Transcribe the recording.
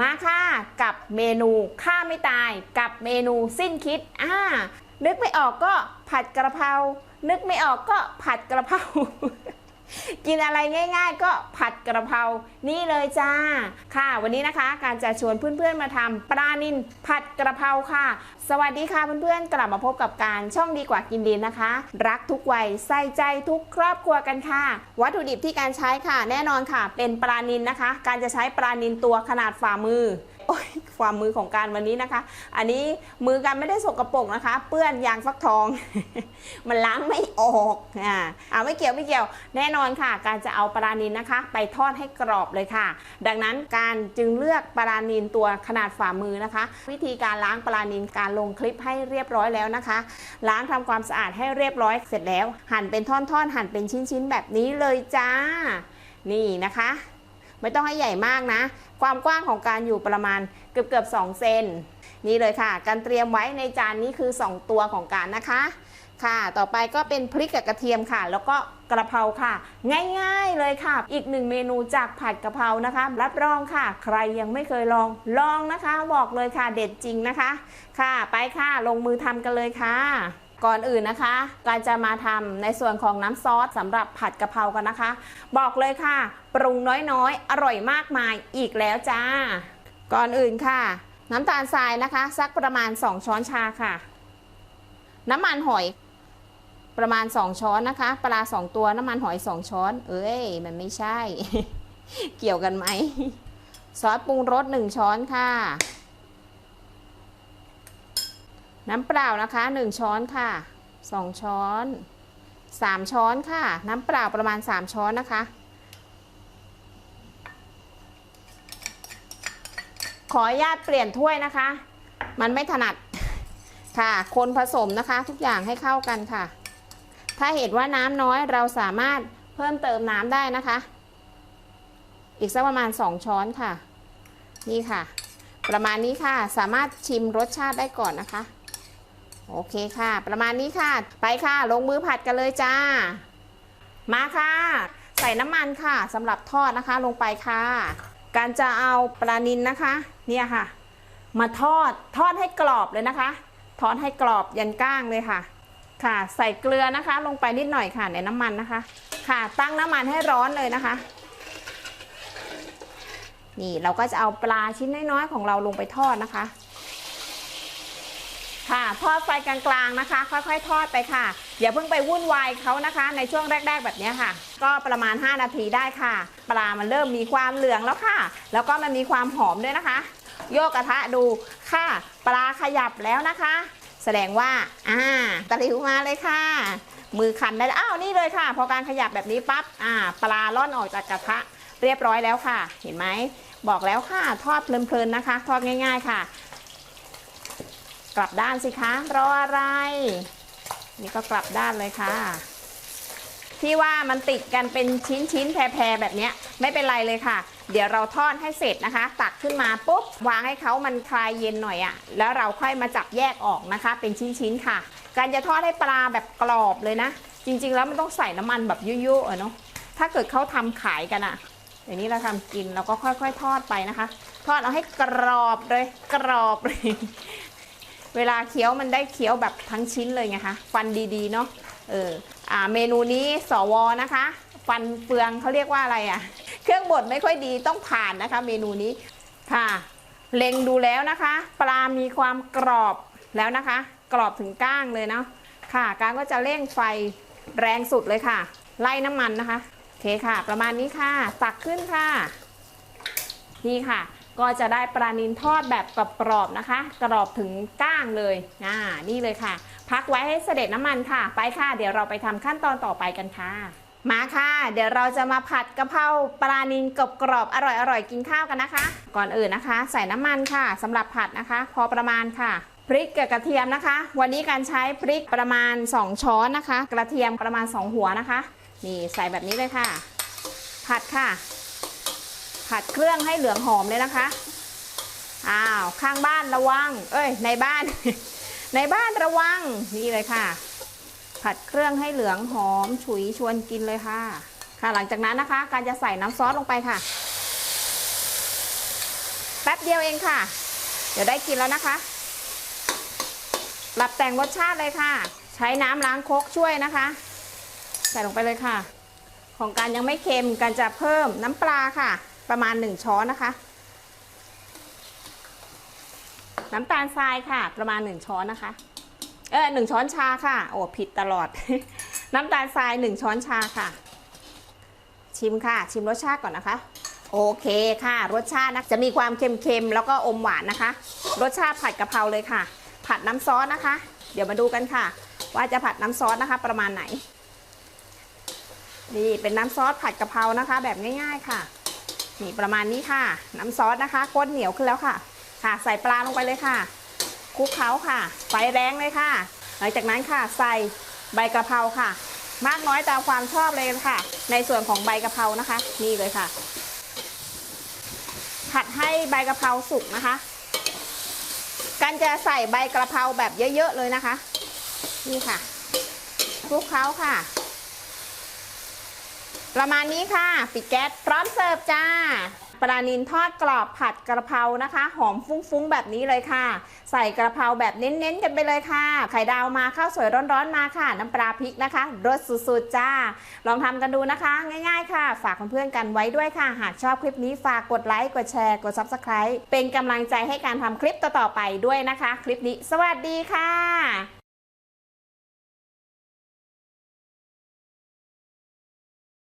มาค่ะกับเมนูข้าไม่ตาย กับเมนูสิ้นคิดอ่านึกไม่ออกก็ผัดกระเพรานึกไม่ออกก็ผัดกระเพรา กินอะไรง่าย ๆ ก็ผัดกระเพรา นี่เลยจ้า ค่ะ วันนี้นะคะ การจะชวนเพื่อนๆมาทำปลานินผัดกระเพราค่ะ สวัสดีค่ะเพื่อนๆ กลับมาพบกับการช่องดีกว่ากินดีนะคะ รักทุกวัยใส่ใจทุกครอบครัวกันค่ะ วัตถุดิบที่การใช้ค่ะ แน่นอนค่ะ เป็นปลานินนะคะ การจะใช้ปลานินตัวขนาดฝ่ามือ ความมือของการวันนี้นะคะ อันนี้มือการไม่ได้สกรปรกนะคะ เปื้อนยางฟักทอง มันล้างไม่ออกอ่าเอาไม่เกี่ยวไม่เกี่ยว แน่นอนค่ะ การจะเอาปลานินนะคะ ไปทอดให้กรอบเลยค่ะ ดังนั้นการจึงเลือกปลานินตัวขนาดฝ่ามือนะคะ วิธีการล้างปลานินการลงคลิปให้เรียบร้อยแล้วนะคะ ล้างทำความสะอาดให้เรียบร้อยเสร็จแล้ว หั่นเป็นท่อนๆหั่นเป็นชิ้นๆแบบนี้เลยจ้า นี่นะคะ ไม่ต้องให้ใหญ่มากนะ ความกว้างของการอยู่ประมาณเกือบเกือบๆ2เซนนี่เลยค่ะ การเตรียมไว้ในจานนี้คือ 2 ตัวของการนะคะ ค่ะ ต่อไปก็เป็นพริกกับกระเทียมค่ะ แล้วก็กระเพราค่ะ ง่ายๆเลยค่ะ อีกหนึ่งเมนูจากผัดกะเพรานะคะ รับรองค่ะ ใครยังไม่เคยลองลองนะคะ บอกเลยค่ะเด็ดจริงนะคะ ค่ะ ไปค่ะลงมือทำกันเลยค่ะ ก่อนอื่นนะคะ การจะมาทำในส่วนของน้ำซอสสำหรับผัดกะเพรากันนะคะ บอกเลยค่ะ ปรุงน้อยๆ อร่อยมากมายอีกแล้วจ้า ก่อนอื่นค่ะ น้ำตาลทรายนะคะ สักประมาณ 2 ช้อนชาค่ะ น้ำมันหอยประมาณ 2 ช้อนนะคะ ปลา 2 ตัวน้ำมันหอย 2 ช้อน เอ้ย มันไม่ใช่ เกี่ยวกันไหม ซอสปรุงรส 1 ช้อนค่ะ น้ำเปล่านะคะ 1 ช้อนค่ะ 2 ช้อน 3 ช้อนค่ะ น้ำเปล่าประมาณ 3 ช้อนนะคะ ขออนุญาตเปลี่ยนถ้วยนะคะ มันไม่ถนัดค่ะ คนผสมนะคะทุกอย่างให้เข้ากันค่ะ ถ้าเห็นว่าน้ำน้อยเราสามารถเพิ่มเติมน้ำได้นะคะ อีกสักประมาณ 2 ช้อนค่ะ นี่ค่ะ ประมาณนี้ค่ะ สามารถชิมรสชาติได้ก่อนนะคะ โอเคค่ะ ประมาณนี้ค่ะ ไปค่ะ ลงมือผัดกันเลยจ้า มาค่ะ ใส่น้ำมันค่ะสำหรับทอดนะคะลงไปค่ะ การจะเอาปลานินนะคะ เนี่ยค่ะ มาทอดทอดให้กรอบเลยนะคะ ทอดให้กรอบยันก้างเลยค่ะ ค่ะ ใส่เกลือนะคะ ลงไปนิดหน่อยค่ะ ในน้ำมันนะคะ ค่ะ ตั้งน้ำมันให้ร้อนเลยนะคะ นี่เราก็จะเอาปลาชิ้นน้อยๆของเราลงไปทอดนะคะค่ะ ทอดไฟกลางๆนะคะ ค่อยๆ ทอดไปค่ะ อย่าเพิ่งไปวุ่นวายเขานะคะ ในช่วงแรก ๆ แบบนี้ค่ะ ก็ประมาณ 5 นาทีได้ค่ะ ปลามันเริ่มมีความเหลืองแล้วค่ะ แล้วก็มันมีความหอมด้วยนะคะ โยกกระทะดูค่ะ ปลาขยับแล้วนะคะ แสดงว่าอ่าตะหลิวมาเลยค่ะ มือคันได้อ้าวนี่เลยค่ะ พอการขยับแบบนี้ปั๊บอ่า ปลาล่อนออกจากกระทะเรียบร้อยแล้วค่ะ เห็นไหมบอกแล้วค่ะ ทอดเพลินๆนะคะ ทอดง่าย ๆ ค่ะ กลับด้านสิคะรออะไร นี่ก็กลับด้านเลยค่ะ ที่ว่ามันติดกันเป็นชิ้นชิ้นๆแพรๆแบบเนี้ยไม่เป็นไรเลยค่ะ เดี๋ยวเราทอดให้เสร็จนะคะ ตักขึ้นมาปุ๊บวางให้เขามันคลายเย็นหน่อยอะ่ะ แล้วเราค่อยมาจับแยกออกนะคะ เป็นชิ้นๆค่ะ การจะทอดให้ปลาแบบกรอบเลยนะ จริง ๆ แล้วมันต้องใส่น้ำมันแบบยุ่ยๆอะเนาะถ้าเกิดเขาทำขายกันอะ่ะเดี๋ยวนี้เราทำกินเราก็ค่อย ๆ ทอดไปนะคะ ทอดเอาให้กรอบเลย กรอบเลย เวลาเคี้ยวมันได้เคี้ยวแบบทั้งชิ้นเลยไงคะฟันดีๆเนาะเอออ่าเมนูนี้สวนะคะ ฟันเฟืองเขาเรียกว่าอะไรอะ่ะ เครื่องบดไม่ค่อยดีต้องผ่านนะคะ เมนูนี้ค่ะเล็งดูแล้วนะคะ ปลา มีความกรอบแล้วนะคะ กรอบถึงก้างเลยเนาะค่ะ การก็จะเร่งไฟแรงสุดเลยค่ะ ไล่น้ำมันนะคะโอเคค่ะ ประมาณนี้ค่ะตักขึ้นค่ะ นี่ค่ะ ก็จะได้ปลานินทอดแบบกรอบๆนะคะ กรอบถึงก้างเลยอ่านี่เลยค่ะ พักไว้ให้เสด็จน้ำมันค่ะ ไปค่ะ เดี๋ยวเราไปทำขั้นตอนต่อไปกันค่ะ มาค่ะ เดี๋ยวเราจะมาผัดกะเพราปลานินกรอบๆอร่อยๆกินข้าวกันนะคะ ก่อนอื่นนะคะ ใส่น้ำมันค่ะสำหรับผัดนะคะ พอประมาณค่ะพริกกับกระเทียมนะคะ วันนี้การใช้พริกประมาณ 2 ช้อนนะคะ กระเทียมประมาณ 2 หัวนะคะ นี่ใส่แบบนี้เลยค่ะ ผัดค่ะ ผัดเครื่องให้เหลืองหอมเลยนะคะ อ้าว ข้างบ้านระวัง เอ้ย ในบ้าน ในบ้านระวัง นี่เลยค่ะ ผัดเครื่องให้เหลืองหอม ฉุยชวนกินเลยค่ะ ค่ะ หลังจากนั้นนะคะ การจะใส่น้ำซอสลงไปค่ะ แป๊บเดียวเองค่ะ เดี๋ยวได้กินแล้วนะคะปรับแต่งรสชาติเลยค่ะ ใช้น้ำล้างคกช่วยนะคะ ใส่ลงไปเลยค่ะ ของการยังไม่เค็มการจะเพิ่มน้ำปลาค่ะ ประมาณ 1 ช้อนนะคะ น้ำตาลทรายค่ะ ประมาณ 1 ช้อนนะคะ เออหนึ่งช้อนชาค่ะ โอ้ผิดตลอด น้ำตาลทราย 1 ช้อนชาค่ะ ชิมค่ะ ชิมรสชาติก่อนนะคะ โอเคค่ะ รสชาตินะจะมีความเค็มๆแล้วก็อมหวานนะคะ รสชาติผัดกะเพราเลยค่ะ ผัดน้ำซอสนะคะ เดี๋ยวมาดูกันค่ะ ว่าจะผัดน้ำซอสนะคะ ประมาณไหนนี่เป็นน้ำซอสผัดกะเพรานะคะ แบบง่าย ๆ ค่ะ นี่ประมาณนี้ค่ะ น้ำซอสนะคะข้นเหนียวขึ้นแล้วค่ะ ค่ะ ใส่ปลาลงไปเลยค่ะคลุกเคล้าค่ะ ไฟแรงเลยค่ะ หลังจากนั้นค่ะใส่ใบกระเพราค่ะ มากน้อยตามความชอบเลยค่ะ ในส่วนของใบกระเพรานะคะ นี่เลยค่ะ ผัดให้ใบกระเพราสุกนะคะ กันจะใส่ใบกระเพราแบบเยอะๆเลยนะคะ นี่ค่ะคลุกเคล้าค่ะ ประมาณนี้ค่ะ ปิดแก๊สพร้อมเสิร์ฟจ้าปลานินทอดกรอบผัดกระเพรานะคะ หอมฟุ้งๆ แบบนี้เลยค่ะ ใส่กระเพราแบบเน้นๆ กันไปเลยค่ะ ไข่ดาวมาข้าวสวยร้อนๆมาค่ะ น้ำปลาพริกนะคะรสสุดๆ จ้า ลองทำกันดูนะคะ ง่ายๆค่ะ ฝากเพื่อนๆกันไว้ด้วยค่ะ หากชอบคลิปนี้ฝากกดไลค์กดแชร์กด Subscribe เป็นกำลังใจให้การทำคลิปต่อๆไปด้วยนะคะ คลิปนี้ สวัสดีค่ะ